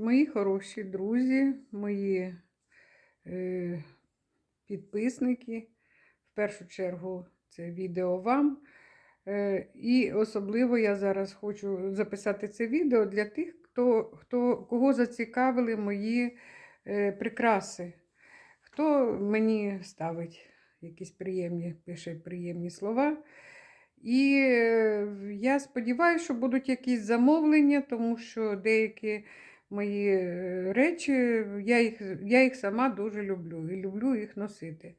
Мої хороші друзі, мої е, підписники, в першу чергу це відео вам. Е, і особливо я зараз хочу записати це відео для тих, хто, хто, кого зацікавили мої е, прикраси, хто мені ставить якісь приємні, пише приємні слова. І е, я сподіваюся, що будуть якісь замовлення, тому що деякі мої е, речі, я їх, я їх сама дуже люблю і люблю їх носити.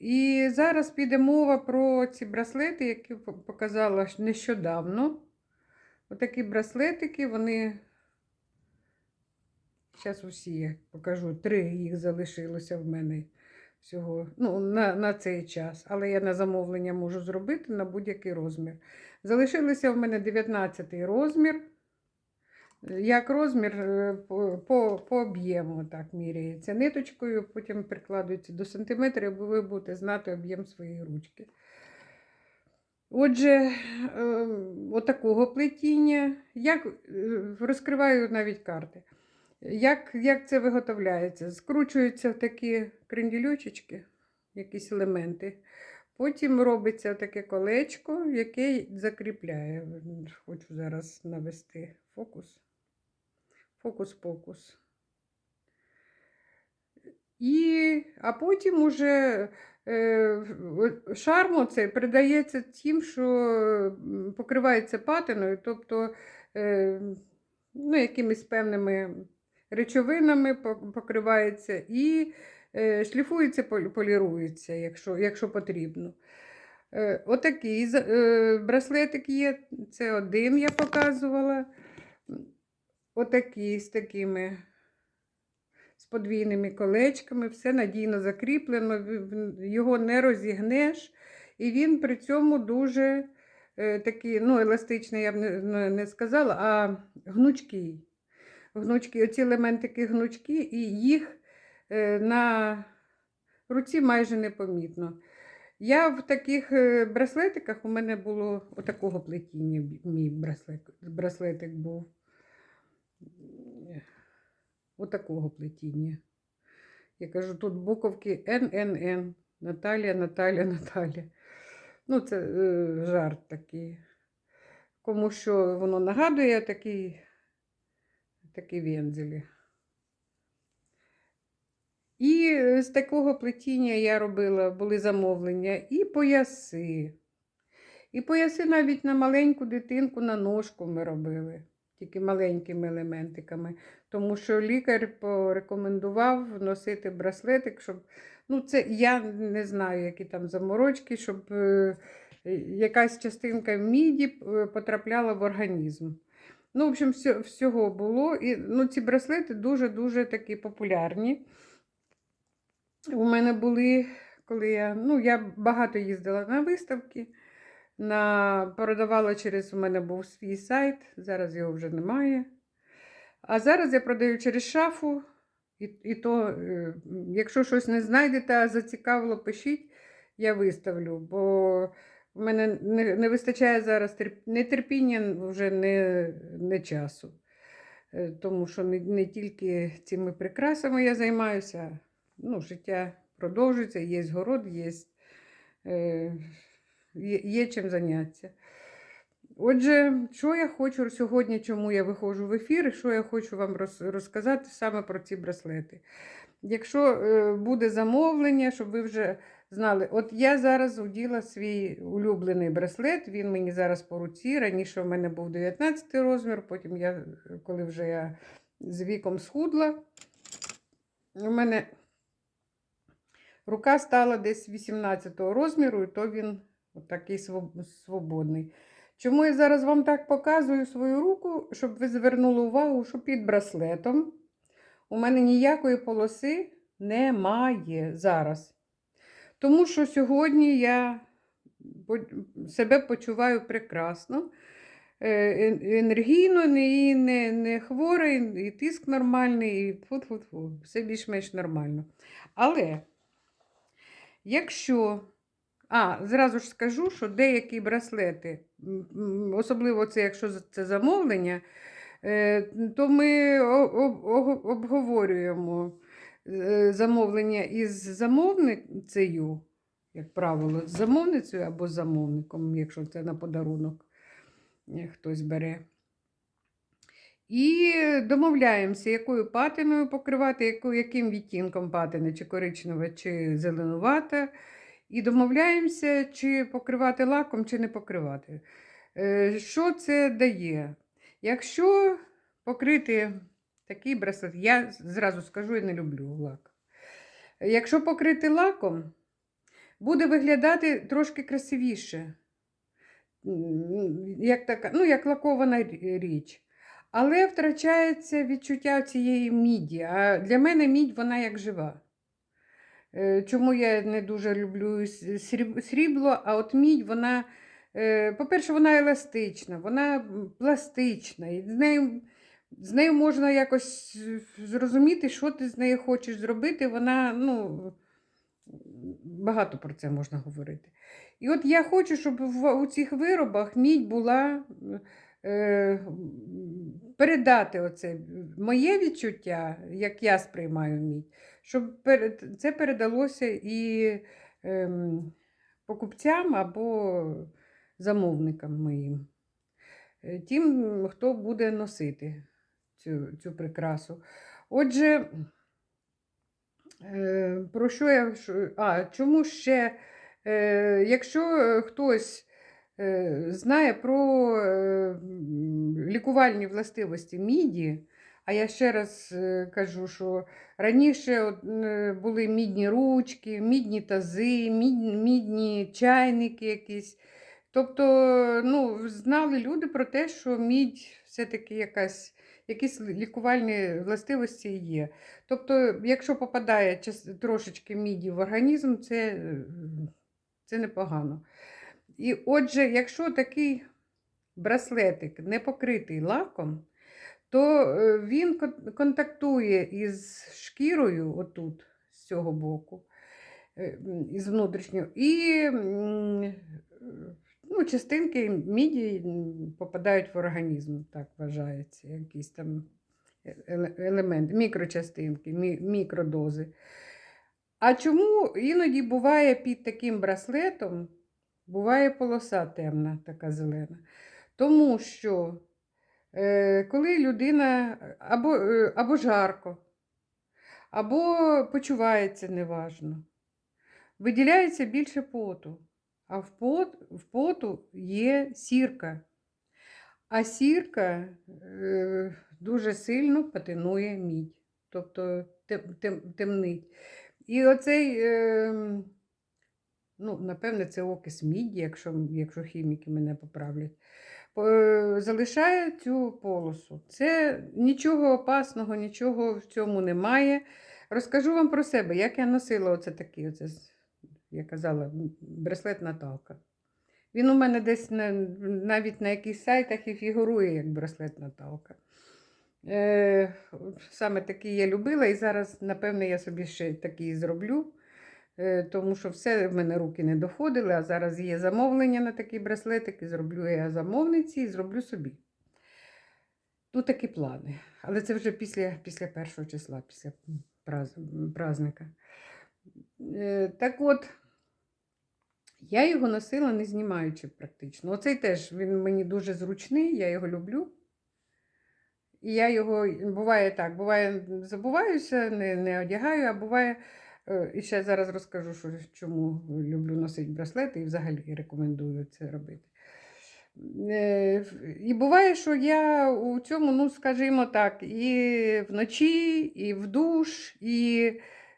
І зараз піде мова про ці браслети, які показала нещодавно. Отакі браслетики, вони. Зараз усі я покажу. Три їх залишилося в мене всього ну, на, на цей час. Але я на замовлення можу зробити на будь-який розмір. Залишилися в мене 19 розмір. Як розмір е, по, по, об'єму так міряється ниточкою, потім прикладується до сантиметрів, аби ви будете знати об'єм своєї ручки. Отже, е, отакого плетіння. Як, е, розкриваю навіть карти. Як, як це виготовляється? Скручуються в такі крендільочечки, якісь елементи. Потім робиться таке колечко, яке закріпляє. Хочу зараз навести фокус. Фокус-покус. І, а потім уже е, шарм оцей придається тим, що покривається патиною, тобто е, ну, якимись певними речовинами покривається і е, шліфується, полірується, якщо, якщо потрібно. Отакий браслетик є, це один я показувала. Отакий з такими з подвійними колечками, все надійно закріплено, його не розігнеш, і він при цьому дуже е, такий, ну, еластичний, я б не, не- сказала, а гнучкий. Гнучкі, оці елементики гнучкі, і їх е, на руці майже непомітно. Я в таких е, браслетиках у мене було отакого плетіння, мій браслет, браслетик був. Отакого плетіння. Я кажу, тут буковки ННН. Наталія, Наталя, Наталя. Ну, це е, жарт такий. Кому що воно нагадує такий, такі вензелі. І з такого плетіння я робила, були замовлення і пояси. І пояси навіть на маленьку дитинку на ножку ми робили, тільки маленькими елементиками. Тому що лікар порекомендував носити браслетик, щоб. Ну, це я не знаю, які там заморочки, щоб е, якась частинка міді е, потрапляла в організм. Ну, в общем, все, всього було. І ну, ці браслети дуже-дуже такі популярні. У мене були, коли я, ну, я багато їздила на виставки, на, продавала через у мене був свій сайт, зараз його вже немає. А зараз я продаю через шафу, і, і то, е, якщо щось не знайдете, а зацікавило, пишіть, я виставлю, бо в мене не, не вистачає зараз терп... не терпіння, вже не, не часу. Е, Тому що не, не тільки цими прикрасами я займаюся, ну, життя продовжується, є город, є, е, є, чим зайнятися. Отже, що я хочу сьогодні, чому я виходжу в ефір, і що я хочу вам розказати саме про ці браслети. Якщо е, буде замовлення, щоб ви вже знали, от я зараз уділа свій улюблений браслет, він мені зараз по руці. Раніше в мене був 19 розмір, потім я, коли вже я з віком схудла, у мене рука стала десь 18 розміру, і то він такий свободний. Чому я зараз вам так показую свою руку, щоб ви звернули увагу, що під браслетом у мене ніякої полоси немає зараз. Тому що сьогодні я себе почуваю прекрасно, е, енергійно, і не, не хворий, і тиск нормальний, і фу-фу-фу, все більш-менш нормально. Але якщо а, зразу ж скажу, що деякі браслети, особливо це, якщо це замовлення, е, то ми обговорюємо е, замовлення із замовницею, як правило, з замовницею або з замовником, якщо це на подарунок е, хтось бере. І домовляємося, якою патиною покривати, яким відтінком патини, чи коричнева, чи зеленувата. І домовляємося, чи покривати лаком, чи не покривати. Е, Що це дає? Якщо покрити такий браслет, я зразу скажу, я не люблю лак. Якщо покрити лаком, буде виглядати трошки красивіше. Як, така, ну, як лакована річ. Але втрачається відчуття цієї міді. А для мене мідь вона як жива. Е, Чому я не дуже люблю срібло, а от мідь, вона, е, по-перше, вона еластична, вона пластична. І з нею, з нею можна якось е, зрозуміти, що ти з нею хочеш зробити. Вона, ну, багато про це можна говорити. І от я хочу, щоб у цих виробах мідь була. Е, передати оце моє відчуття, як я сприймаю мідь, щоб це передалося і ем, покупцям або замовникам моїм. Е, Тим, хто буде носити цю, цю прикрасу. Отже, е, про що я. А, чому ще, якщо хтось знає про е, лікувальні властивості міді, а я ще раз е, кажу, що раніше е, були мідні ручки, мідні тази, мідні, чайники якісь. Тобто, ну, знали люди про те, що мідь все-таки якась, якісь лікувальні властивості є. Тобто, якщо попадає трошечки міді в організм, це, е, це непогано. І отже, якщо такий браслетик не покритий лаком, то е, він контактує із шкірою отут, з цього боку, е, із внутрішнього, і ну, частинки міді попадають в організм, так вважається, якісь там е- елементи, мікрочастинки, мікродози. А чому іноді буває під таким браслетом, буває полоса темна, така зелена? Тому що е, коли людина або, е, або жарко, або почувається неважно, виділяється більше поту, а в, пот, в поту є сірка. А сірка е, дуже сильно патинує мідь, тобто тем, тем, темнить. І оцей, е, ну, напевне, це окис міді, якщо, якщо хіміки мене поправлять, по- е, залишає цю полосу. Це нічого опасного, нічого в цьому немає. Розкажу вам про себе, як я носила оце такий, оце, я казала, браслет Наталка. Він у мене десь на, навіть на якихось сайтах і фігурує як браслет Наталка. Е, саме такий я любила, і зараз, напевне, я собі ще такий зроблю, тому що все в мене руки не доходили, а зараз є замовлення на такий браслетик, і зроблю я замовниці і зроблю собі. Тут такі плани. Але це вже після, після першого числа, після праз, празника. Е, так от, я його носила не знімаючи практично. Оцей теж він мені дуже зручний, я його люблю. І я його буває так, буває, забуваюся, не, не одягаю, а буває. Е, І ще зараз розкажу, що, чому люблю носити браслети і взагалі рекомендую це робити. Е, І буває, що я у цьому, ну, скажімо так, і вночі, і в душ, і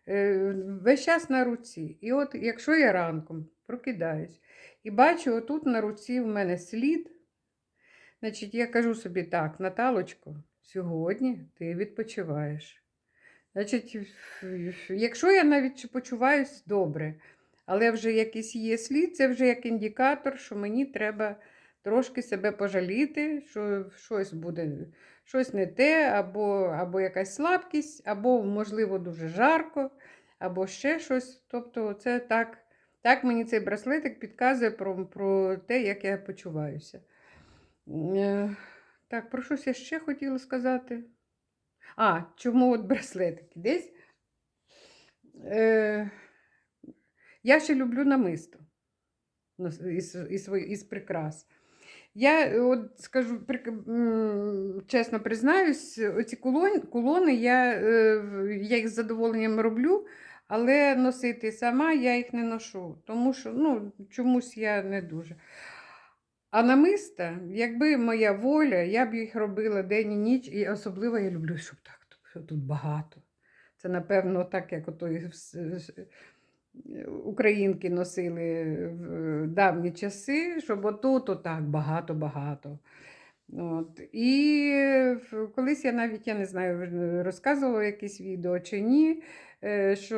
е, весь час на руці. І от якщо я ранком прокидаюсь і бачу, отут на руці в мене слід, значить, я кажу собі так, Наталочко, сьогодні ти відпочиваєш. Значить, якщо я навіть почуваюсь добре, але вже якийсь є слід, це вже як індикатор, що мені треба трошки себе пожаліти, що щось буде, щось не те, або, або якась слабкість, або, можливо, дуже жарко, або ще щось. Тобто, це так, так мені цей браслетик підказує про, про те, як я почуваюся. Е, Так, про щось я ще хотіла сказати. А, чому от браслетики? Десь. Е, я ще люблю намисто із, із, із прикрас. Я от скажу чесно признаюсь, оці кулон, кулони я, е, я їх з задоволенням роблю, але носити сама я їх не ношу, тому що ну, чомусь я не дуже. А намиста, якби моя воля, я б їх робила день і ніч, і особливо я люблю, щоб так щоб тут багато. Це, напевно, так, як ото і вс- с- українки носили в давні часи, щоб отут отак багато-багато. От. І колись я навіть, я не знаю, розказувала якесь відео чи ні, е, що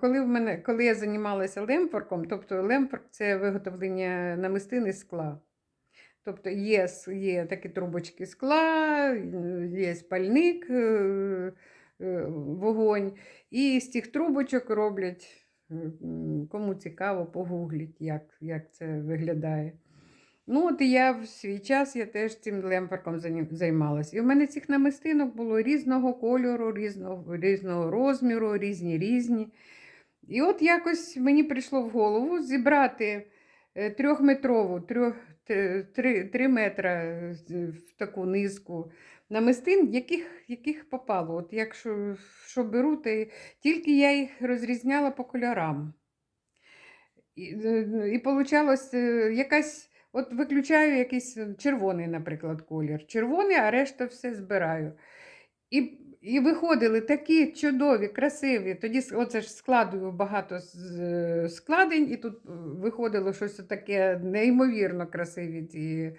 коли, в мене, коли я займалася лемфорком, тобто лемфорк це виготовлення намистини скла. Тобто є, є такі трубочки скла, є спальник, е, е, вогонь, і з цих трубочок роблять, кому цікаво, погугліть, як, як це виглядає. Ну, от я в свій час я теж цим лемфорком зані- займалась. І в мене цих намистинок було різного кольору, різного, різного розміру, різні різні. І от якось мені прийшло в голову зібрати трьохметрову, трьох, три, три, метра е, в таку низку намистин, яких, яких попало. От якщо що беру, то тільки я їх розрізняла по кольорам. І, е, і е, якась. От виключаю якийсь червоний, наприклад, колір. Червоний, а решта все збираю. І, і виходили такі чудові, красиві. Тоді оце ж складую багато складень, і тут е, виходило щось таке неймовірно красиві ці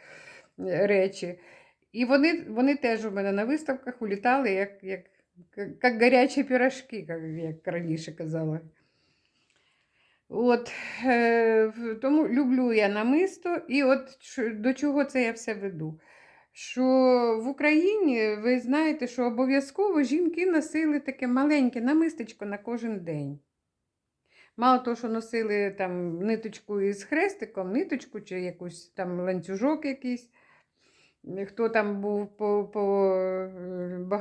е, речі. І вони, вони теж у мене на виставках улітали, як, як, як, гарячі пірожки, як, раніше казали. От, е, тому люблю я намисто, і от до чого це я все веду. Що в Україні ви знаєте, що обов'язково жінки носили таке маленьке намистечко на кожен день. Мало того, що носили там ниточку із хрестиком, ниточку чи якусь там ланцюжок якийсь, хто там був по, по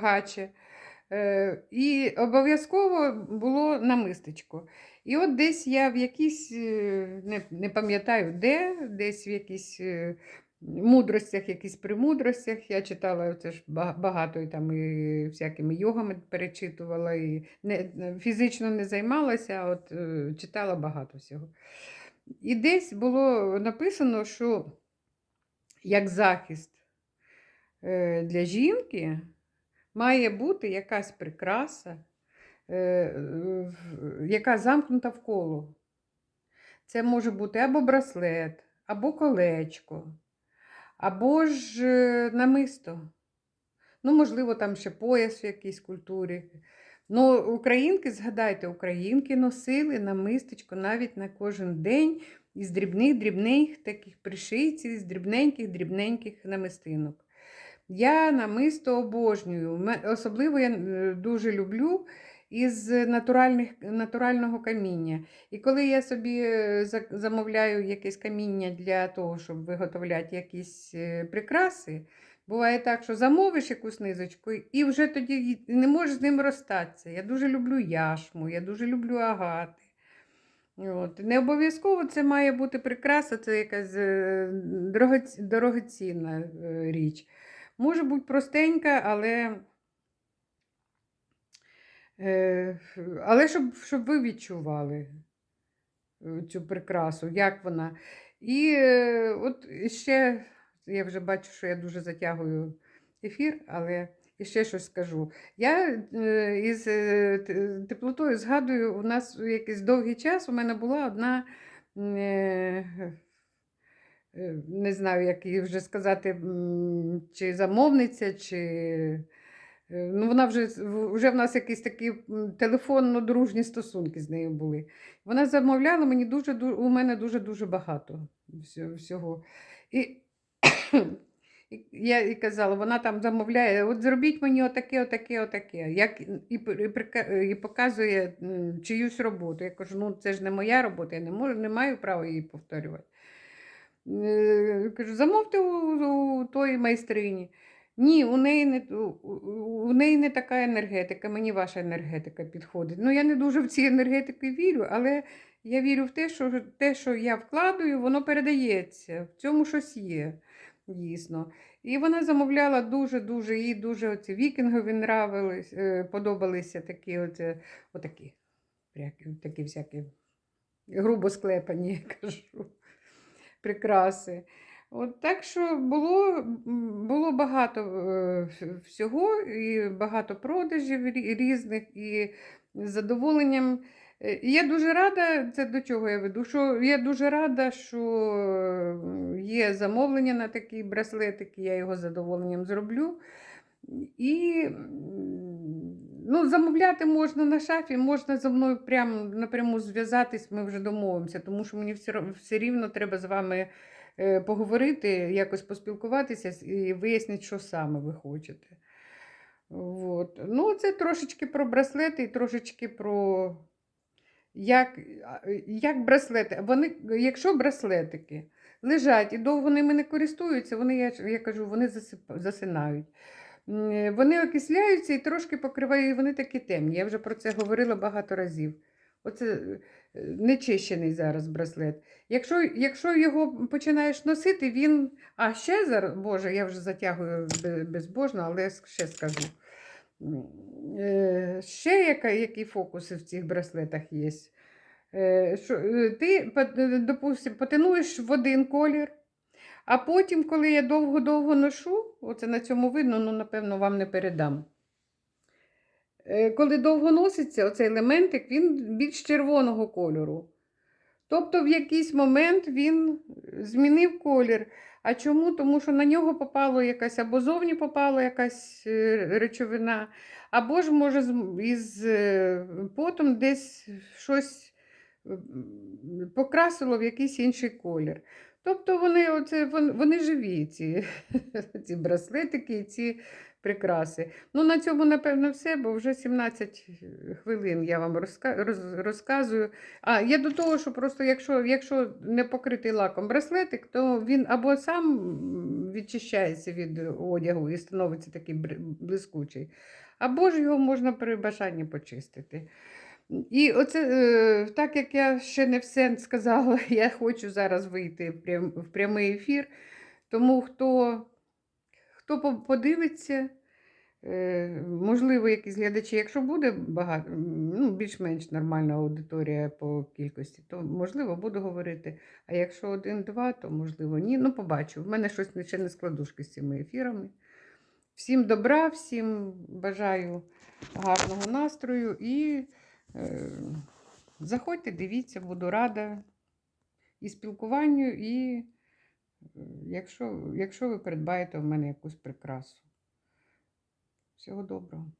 е. Е, І обов'язково було намистечко. І от десь я в якійсь, е, не, не пам'ятаю де, десь в якійсь мудростях, якісь премудростях. Я читала це ж багато і там і всякими йогами перечитувала, і не, фізично не займалася, а от е, читала багато всього. І десь було написано, що як захист е, для жінки має бути якась прикраса, е, яка замкнута в коло. Це може бути або браслет, або колечко, або ж е, намисто. Ну, можливо, там ще пояс в якійсь культурі. Ну, українки, згадайте, українки носили намистечко навіть на кожен день із дрібних, дрібних таких пришийців, з дрібненьких, дрібненьких намистинок. Я намисто обожнюю. Особливо я е, дуже люблю із натуральних, натурального каміння. І коли я собі е, замовляю якесь каміння для того, щоб виготовляти якісь е, прикраси, буває так, що замовиш якусь низочку і вже тоді не можеш з ним розстатися. Я дуже люблю яшму, я дуже люблю агати. От. Не обов'язково це має бути прикраса, це якась е, дорогоцінна річ. Може бути простенька, але, але щоб, щоб ви відчували е, цю прикрасу, як вона. І е, от ще я вже бачу, що я дуже затягую ефір, але ще щось скажу. Я е, із е, теплотою згадую, у нас якийсь довгий час у мене була одна. е, е, Не знаю, як її вже сказати, чи замовниця, чи. Е, Ну, вона вже, вже в нас якісь такі телефонно-дружні стосунки з нею були. Вона замовляла мені дуже, ду- у мене дуже-дуже багато всього-. І, я і казала, вона там замовляє, от зробіть мені отаке, отаке, отаке. Як, і, і, і показує чиюсь роботу. Я кажу, ну це ж не моя робота, я не, можу, не маю права її повторювати. Е, Кажу, замовте у, у тої майстрині. Ні, у неї не, у, неї не така енергетика, мені ваша енергетика підходить. Ну, я не дуже в ці енергетики вірю, але я вірю в те, що те, що я вкладаю, воно передається. В цьому щось є, дійсно. І вона замовляла дуже-дуже, їй дуже оці вікінгові нравились, е, подобалися такі, оце, отакі, такі всякі грубо склепані, я кажу, прикраси. От так що було, було багато е, всього, і багато продажів різних, і задоволенням. Е, Я дуже рада, це до чого я веду, що я дуже рада, що є замовлення на такі браслетики, я його задоволенням зроблю. І ну, замовляти можна на шафі, можна зі мною прямо напряму зв'язатись, ми вже домовимося, тому що мені все, все рівно треба з вами поговорити, якось поспілкуватися і вияснити, що саме ви хочете. От. Ну, це трошечки про браслети і трошечки про як, як браслети. Вони, якщо браслетики лежать і довго ними не користуються, вони, я, я кажу, вони засинають. Вони окисляються і трошки покривають, і вони такі темні. Я вже про це говорила багато разів. Оце е, нечищений зараз браслет. Якщо, якщо його починаєш носити, він. А ще зараз, Боже, я вже затягую безбожно, але ще скажу. Е, Ще яка, які фокуси в цих браслетах є? Е, Що, е, ти, по- е, допустим, потонуєш в один колір, а потім, коли я довго-довго ношу, оце на цьому видно, ну, напевно, вам не передам. Е, Коли довго носиться оцей елементик, він більш червоного кольору. Тобто в якийсь момент він змінив колір. А чому? Тому що на нього попало якась або зовні попала якась е, речовина, або ж, може, із е, потом десь щось покрасило в якийсь інший колір. Тобто вони, оце, вони живі, ці, ці браслетики ці прикраси. Ну, на цьому, напевно, все, бо вже 17 хвилин я вам розка- роз- розказую. А, я до того, що просто якщо, якщо не покритий лаком браслетик, то він або сам відчищається від одягу і становиться такий блискучий, або ж його можна при бажанні почистити. І оце, е, так як я ще не все сказала, я хочу зараз вийти в прямий ефір. Тому хто, хто подивиться, е, можливо, якісь глядачі, якщо буде багато, ну, більш-менш нормальна аудиторія по кількості, то можливо буду говорити. А якщо один-два, то можливо ні. Ну, побачу. В мене щось ще не складушки з цими ефірами. Всім добра, всім бажаю гарного настрою і е, заходьте, дивіться, буду рада і спілкуванню, і якщо, якщо ви придбаєте в мене якусь прикрасу. Всього доброго.